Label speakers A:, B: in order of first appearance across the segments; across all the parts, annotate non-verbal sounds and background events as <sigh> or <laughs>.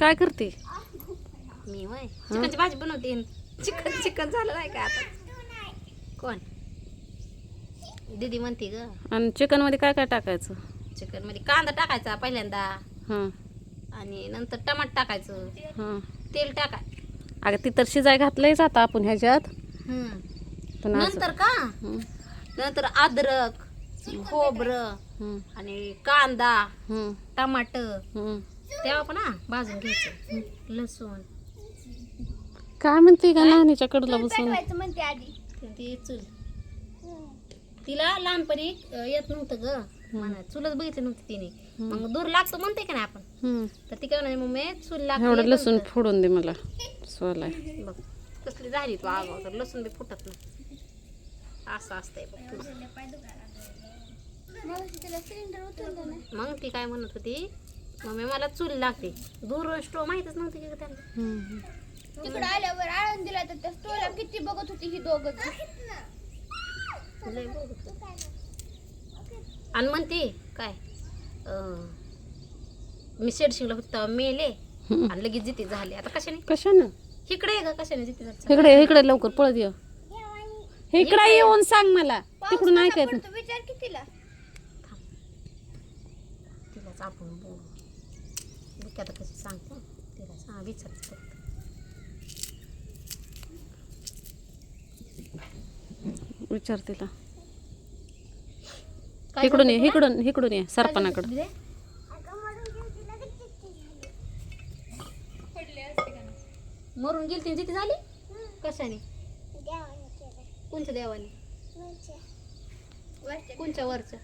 A: काय करते?
B: मी होय चिकनची भाजी बनवते. चिकन चिकन झालं नाही का आता? कोण? दीदी म्हणते ग.
A: आणि चिकनमध्ये काय काय टाकायचं?
B: चिकनमध्ये कांदा टाकायचा पहिल्यांदा.
A: हां.
B: आणि नंतर टमाट टाकायचं.
A: हां.
B: तेल टाकाय
A: अगं ती तर शिजाय घातलंयच आता आपण ह्याच्यात.
B: नंतर का? नंतर अद्रक खोबरं आणि कांदा
A: हं,
B: टमाट
A: हं.
B: तेव्हा पण हा भाजून घ्यायचं. लसूण.
A: काय म्हणते का लहानीच्या कडला बसून?
C: म्हणते आधी.
B: ती चूल. तिला लहानपणी येत नव्हतं ग. म्हणा चुलच बघितली नव्हती तिने. मग दूर लागतो म्हणते का नाही आपण?
A: हं.
B: तर ती काय म्हणाली मम्मी चूल
A: एवढं
B: लागते
A: लसूण फोडून दे मला. सोलाय
B: बघ कसली झाली तू आगाव तर लसूण बी फुटत नाही. असं असतंय बघ तुझं.
C: तिला सिलेंडर उतरलं ना
B: मग ती काय म्हणत होती? मम्मी मला चूल लागते. दूर स्टो माहितच नव्हती की त्यांना.
C: तिकडे आल्यावर आळून दिला तर त्या स्टोला किती बघत होती ही दोघं.
B: लय बघत होती. आणि म्हणते काय? अं, मी शेडशिंगला होती तेव्हा मेले. आणि लगेच जिथे झाले. आता कशाने?
A: कशानं?
B: इकडे आहे का कशाने जिथे झाले?
A: इकडे इकडे लवकर पळत ये. इकडे येऊन सांग मला. तिकडून
C: विचार
B: तिलाच आपण बोलू. बघ आता कशी सांगते? तिला सांग विचारच फक्त
A: विचार तिला इकडून ये इकडून इकडून ये सरपणाकडं?
B: मरून गेली ती जिथे झाली? कशाने? कोणत्या देवाने? कोणच्या वरच्या?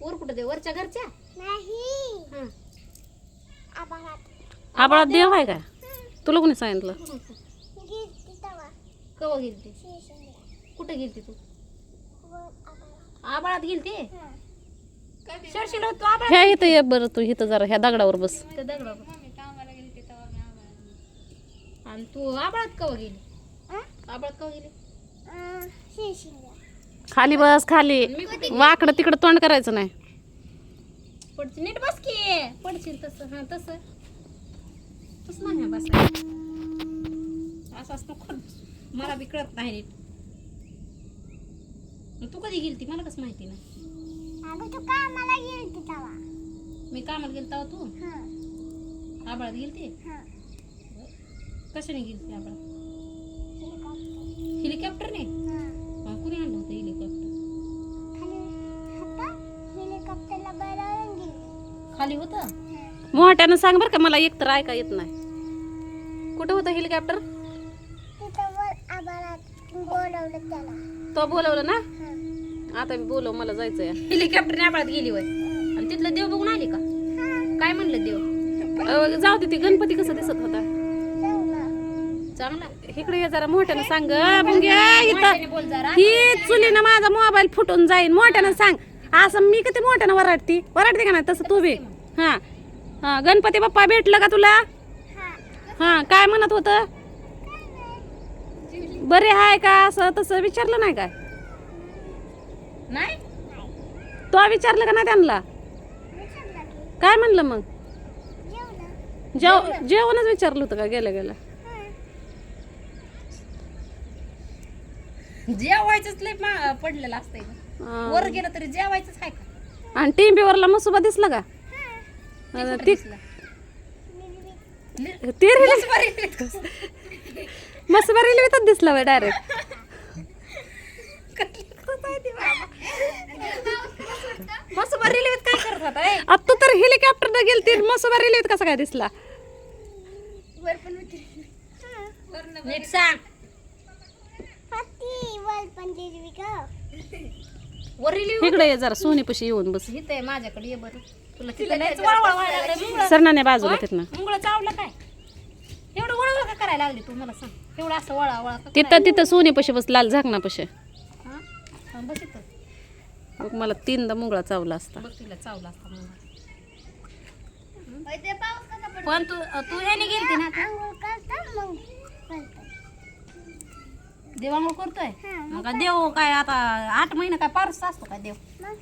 B: वर कुठं दे? वरच्या घरच्या?
C: नाही.
B: हं.
A: आबाळात देव आहे का तुला कोणी सांगितलं?
B: कवा गेली ती कुठं गेली ती? आबाळात गेली ती शर्शीला तू आबाळात
A: ह्या इथं ये बरं तू इथं जरा ह्या दगडावर बस.
B: त्या दगडावर. आणि तू आबाळात कवा गेली? आबाळात कवा गेली?
A: खाली बस खाली. वाकडं तिकडं तोंड करायचं नाही.
B: पडची नीट बस की. पडशील तसं. हा तसं. तसं नाही बस. असं असतं खरं मला बी कळत नाही नीट. तू कधी गेलती? मला कसं माहिती नाही
C: तू कामाला गेलती तेव्हा.
B: मी कामाला गेलता तेव्हा तू? आबाळात गेलती? कशाने गेलती आबाळात हेलिकॉप्टरने मग कुणी आणलं होतं हेलिकॉप्टर
C: हेलिकॉप्टरला बोलावून गेली
B: खाली होतं?
A: मोठ्यानं सांग बरं का मला एक तर ऐका येत नाही. कुठं होतं हेलिकॉप्टर
C: तिथं वर आबाळात बोलवलं त्याला.
A: तो बोलवलं ना? आता मी बोलव मला जायचंय.
B: हेलिकॉप्टरने आबाळात गेली वय आणि तिथलं देव बघून आली का? काय म्हणलं देव?
A: अं, जाऊ दे ती गणपती कसा दिसत होता?
B: चांगला.
A: इकडे ये जरा मोठ्यानं सांग गं, बुंग्या, इथं.
B: मोठ्याने बोल जरा.
A: ही चुलीनं माझा मोबाईल फुटून जाईन. मोठ्यानं सांग. असं मी किती मोठ्यानं वराडती? वराडते का नाही? तसं तू बी. हा. हा गणपती बाप्पा भेटलं का तुला? हा. काय म्हणत होत? बरे आहे का असं? तसं विचारलं नाही काय?
B: नाही.
A: तो विचारलं का नाही त्यांना? काय म्हणलं मग? जेव जेवणच विचारलं होतं का गेल्या गेल्या
B: जेवायचंच लय पडलेलं असतंय.
A: हा.
B: वर गेलं तरी जेवायचंच आहे का?
A: आणि टीव्हीवरला मसुबा दिसला का? ती ते मसुबा रेल्वेतच दिसला बाय डायरेक्ट
B: मस्त रेल्वेत काय करत होता ए?
A: आता तू तर हेलिकॉप्टर न गेलती मसुबा रेल्वेत कसा काय दिसला?
B: नीट सांग.
C: होती वर पण दिली का
B: वर रेल्वे
A: इकडे ये जरा सोनीपाशी येऊन बस.
B: इथं आहे माझ्याकडे ये बरं. तुला तिथं लयच वळवळ व्हायला लागलंय. मुंगळं-
A: सरनाने बाजूला तिथनं
B: मुंगळं चावलं काय? एवढं वळवळ का करायला लागली तू? मला सांग. एवढं असं वळा वळा का
A: तिथं तिथं सोनीपाशी बस लाल झाकणापाशी
B: हा? हा, बस इथं.
A: मग मला तीनदा मुंगळा चावला असता.
B: बघ तिला चावला असता मुंगळा.
C: ते पाऊस कसा पडतो
B: पण तू तू ह्याने गेलती ना देवामुळे करतोय.
C: हा,
B: मग काय? देव काय आता आठ महिने काय पारूस असतो काय देव?
C: मग?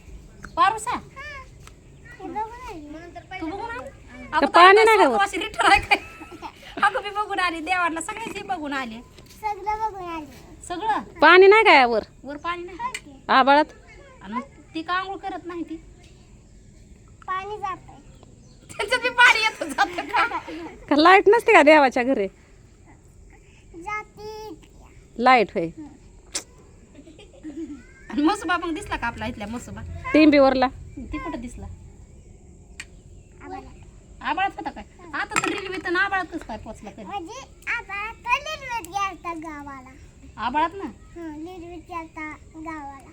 B: पारूस
C: हे.
B: तू बघून आली? अगं
A: पाणी
B: ताई,
A: नाही का
B: काय आहे काय? अगं मी बघून आली देवाला सगळ्याची बघून आले.
C: सगळं बघून आली.
B: सगळं?
A: पाणी नाही काय वर
B: वर पाणी नाही.
A: आबाळात
B: आणि मग ती का आंघोळ करत नाही ती?
C: पाणी जात
B: त्याच्यात बी पाणी येत जात का?
A: का लाइट नसते का देवाच्या घरी?
C: जाती.
A: लाइट होय.
B: आणि मसोबा मग दिसला का आपला इथल्या मसोबा?
A: टिंबीवरला.
B: ती कुठं दिसला? आबाळात होता काय? आता तर रेल्वे तर आबाळात कसं काय पोचला कधी.
C: म्हणजे गेलता गावाला.
B: आबाळात ना?
C: हं गेलता गावाला.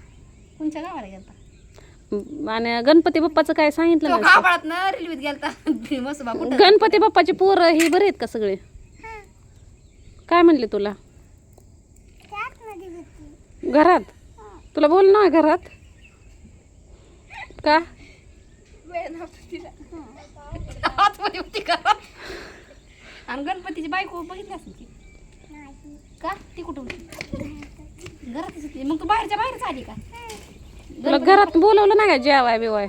B: कोणच्या गावाला गेलता?
A: आणि गणपती बाप्पाचं काय सांगितलं
B: तो
A: ना
B: आबाळात ना रेल्वेत गेलता? मसोबा कुठं?
A: गणपती बाप्पाची पोरं ही बरी आहेत का सगळे?
C: हं.
A: काय म्हणले तुला? घरात? तुला बोल ना घरात. का?
B: आतमध्ये होती का आणि गणपतीची बायको बघितली असेल की
C: नाही
B: का? ती कुठं होती घरातच होती. मग तू बाहेरच्या बाहेरच आली का?
A: तुला घरात बोलवलं नाही का जेवाय बिवाय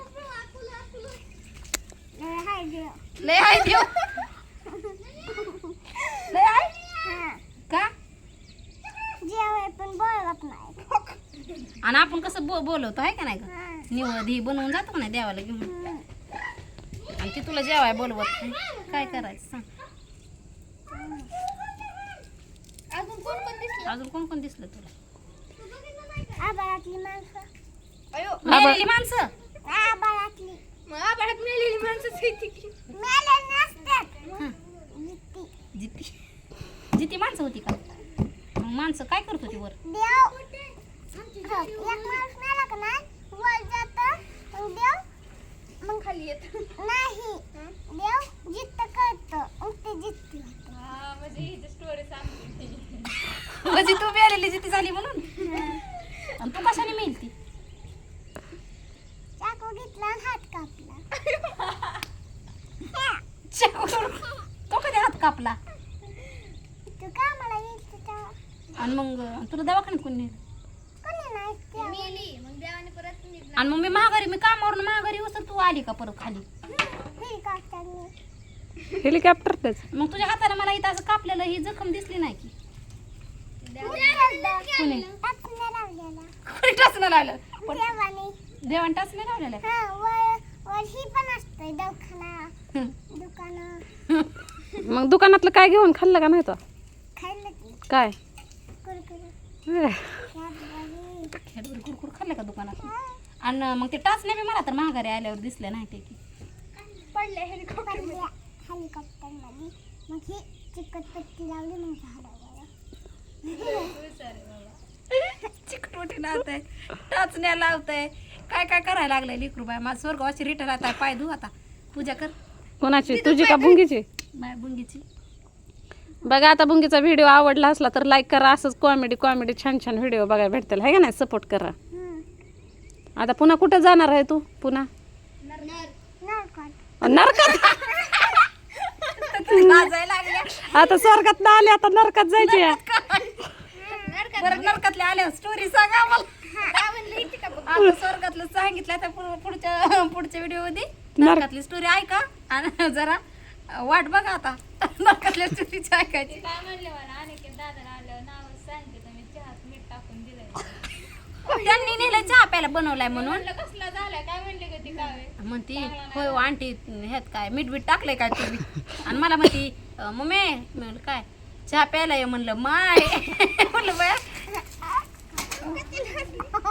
C: लय
B: आहे देव लय आहे
C: हं
B: का
C: जेवाय पण बोलवत नाही
B: आणि आपण कसं बो बोलवतो आहे का नाही का
C: हं.
B: निवड ही बनवून जातो का नाही देवाला घेऊन? आणि ती तुला जेवाय बोलवत नाही. काय करायचं सांग.
C: अजून कोण कोण दिसलं?
B: अजून कोण कोण दिसलं तुला?
C: आबाळातली माणसं.
B: अयो. मेलेली माणसं?
C: आबाळातली मग आबाळात मेलेली माणसं मेले नसतात. जित्ती.
B: जिती जिती माणसं होती का? मग माणसं काय करत होती वर?
C: देव. नाही वर जात मग देव मग खाली येत नाही देव जित्त करत मग ते जित्ती
B: म्हणजे तू मेलेली जिती झाली म्हणून आणि तू कशाने मेलती
C: चाकू घेतला आणि हात कापला
B: चाकून. तो कधी हात कापला
C: तू का मला
B: आणि मग तुला दवाखान्यात कोणी नेलं?
C: कोणी नाही मेली. मग देवाने परत
B: आणि मग मी माघारी मी कामावरून माघारी येऊस तर तू आली का परत खाली?
A: हेलिकॉप्टरच
B: मग तुझ्या हाताने मला इथं असं कापलेलं ही जखम दिसली नाही की.
C: कोणी
B: कोणी? लावलं? पण
C: देवाने.
B: लावलेलं आहे.
C: हा ही.
B: हं.
A: मग दुकानातलं काय घेऊन खाल्लं का नाही तो? काय?
B: खेळवर कुरकुर खाल्लं का दुकानात? आणि मग ते टाचण्या बी मला तर माघारी आल्यावर दिसले नाही ते की.
C: पडले हेलिकॉप्टर हेलिकॉप्टरमध्ये. मग ही चिकटपट्टी लावली मग झालं
B: चिकटोटी लावताय टाचण्या लावताय. काय काय करायला लागलंय लेकरू बाय माझं स्वर्गावाची रिटर्न आता पाय धु आता. पूजा कर.
A: कोणाची? तुझी का बुंगीची
B: माय बुंगीची
A: बघा आता बुंगीचा व्हिडिओ आवडला असला तर लाईक करा असंच कॉमेडी कॉमेडी छान छान व्हिडिओ बघायला भेटतील. आहे का नाही? सपोर्ट करा. आता पुन्हा कुठं जाणार आहे तू? पुन्हा? नरकात. <laughs> आता स्वर्गात ना आले आता नरकात जायचे.
B: नरकातल्या आल्या स्टोरी सांगा आम्हाला. स्वर्गातलं सांगितलं आता पुढच्या पुढच्या व्हिडिओमध्ये नरकातली स्टोरी ऐका. आणि जरा वाट बघा आता. नरकातल्या स्टोरीची ऐकायची. त्यांनी नेलं चहा प्यायला बनवलाय म्हणून. म्हणती होय हो, आंटी ह्यात काय मीठ बीठ टाकलंय काय तुम्ही? आणि मला म्हणती मम्मी मी म्हणलं काय? चहा प्यायला ये? म्हणलं माय. <laughs> म्हणलं बया